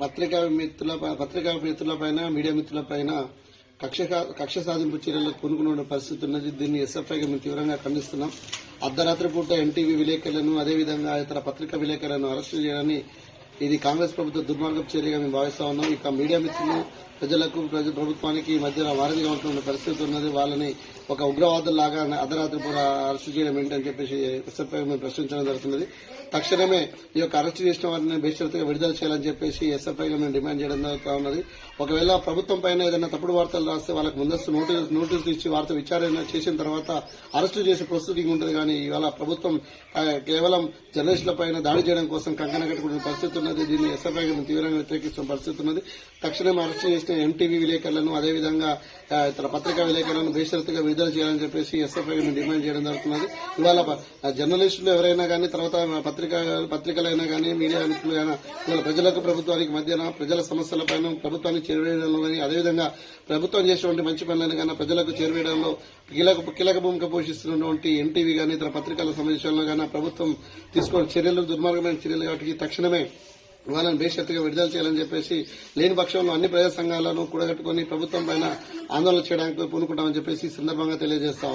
పత్రికా మిత్రుల పత్రికా మిత్రులపైన మీడియా మిత్రులపైన కక్ష కక్ష సాధింపు చర్యలకు పూనుకున్న పరిస్థితి ఉన్నది. దీన్ని ఎస్ఎఫ్ఐగా మేము తీవ్రంగా ఖండిస్తున్నాం. అర్ధరాత్రి పూట ఎన్టీవీ విలేకరులను అదేవిధంగా ఇతర పత్రికా విలేకరులను అరెస్టు చేయాలని ఇది కాంగ్రెస్ ప్రభుత్వ దుర్మార్గపు చర్యగా మేము భావిస్తా ఉన్నాం. ఇక మీడియా మిత్రులు ప్రజలకు ప్రభుత్వానికి మధ్యన వారధిగా ఉంటున్న పరిస్థితి ఉన్నది. వాళ్ళని ఒక ఉగ్రవాదుల్లాగా అర్ధరాత్రి పూట అరెస్టు చేయడం ఏంటని చెప్పేసి ఎస్ఎఫ్ఐ మేము ప్రశ్నించడం జరుగుతున్నది. తక్షణమే ఈ యొక్క అరెస్టు చేసిన వారిని బేషరతుగా విడుదల చేయాలని చెప్పేసి ఎస్ఎఫ్ఐగా మేము డిమాండ్ చేయడం జరుగుతూ ఉన్నది. ఒకవేళ ప్రభుత్వం పైన ఏదైనా తప్పుడు వార్తలు రాస్తే వాళ్ళకి ముందస్తు నోటీస్ నోటీసులు ఇచ్చి వార్త విచారణ చేసిన తర్వాత అరెస్టు చేసే ప్రొసీడింగ్ ఉంటుంది. కానీ ఇవాళ ప్రభుత్వం కేవలం జర్నలిస్టుల పైన దాడి చేయడం కోసం కంకణ కట్టుకునే పరిస్థితి ఉన్నది. దీన్ని ఎస్ఎఫ్ఐ తీవ్రంగా వ్యతిరేకిస్తున్న పరిస్థితి ఉన్నది. తక్షణం అరెస్ట్ చేసిన ఎంటీవీ విలేకరులను అదేవిధంగా ఇతర పత్రికా విలేకరులను బేషరతుగా విడుదల చేయాలని చెప్పేసి ఎస్ఎఫ్ఐ డిమాండ్ చేయడం జరుగుతున్నది. ఇవాళ జర్నలిస్టులు ఎవరైనా కానీ తర్వాత పత్రికా పత్రికలైనా కానీ మీడియా అయినా ఇవాళ ప్రజలకు ప్రభుత్వానికి మధ్యన ప్రజల సమస్యలపైన ప్రభుత్వానికి చేరువేయడంలో కానీ అదేవిధంగా ప్రభుత్వం చేసేటువంటి మంచి పనులను కానీ ప్రజలకు చేరువేయడంలో కీలక కీలక భూమిక పోషిస్తున్నటువంటి ఎన్టీవీ కానీ ఇతర పత్రికల సమావేశంలో కానీ ప్రభుత్వం తీసుకున్న చర్యలు దుర్మార్గమైన చర్యలు కాబట్టి తక్షణమే వాళ్ళని బేషరతుగా విడుదల చేయాలని చెప్పేసి లేని పక్షంలో అన్ని ప్రజా సంఘాలను కూడగట్టుకుని ప్రభుత్వం పైన ఆందోళన చేయడానికి పూనుకుంటామని చెప్పేసి ఈ సందర్భంగా తెలియజేస్తా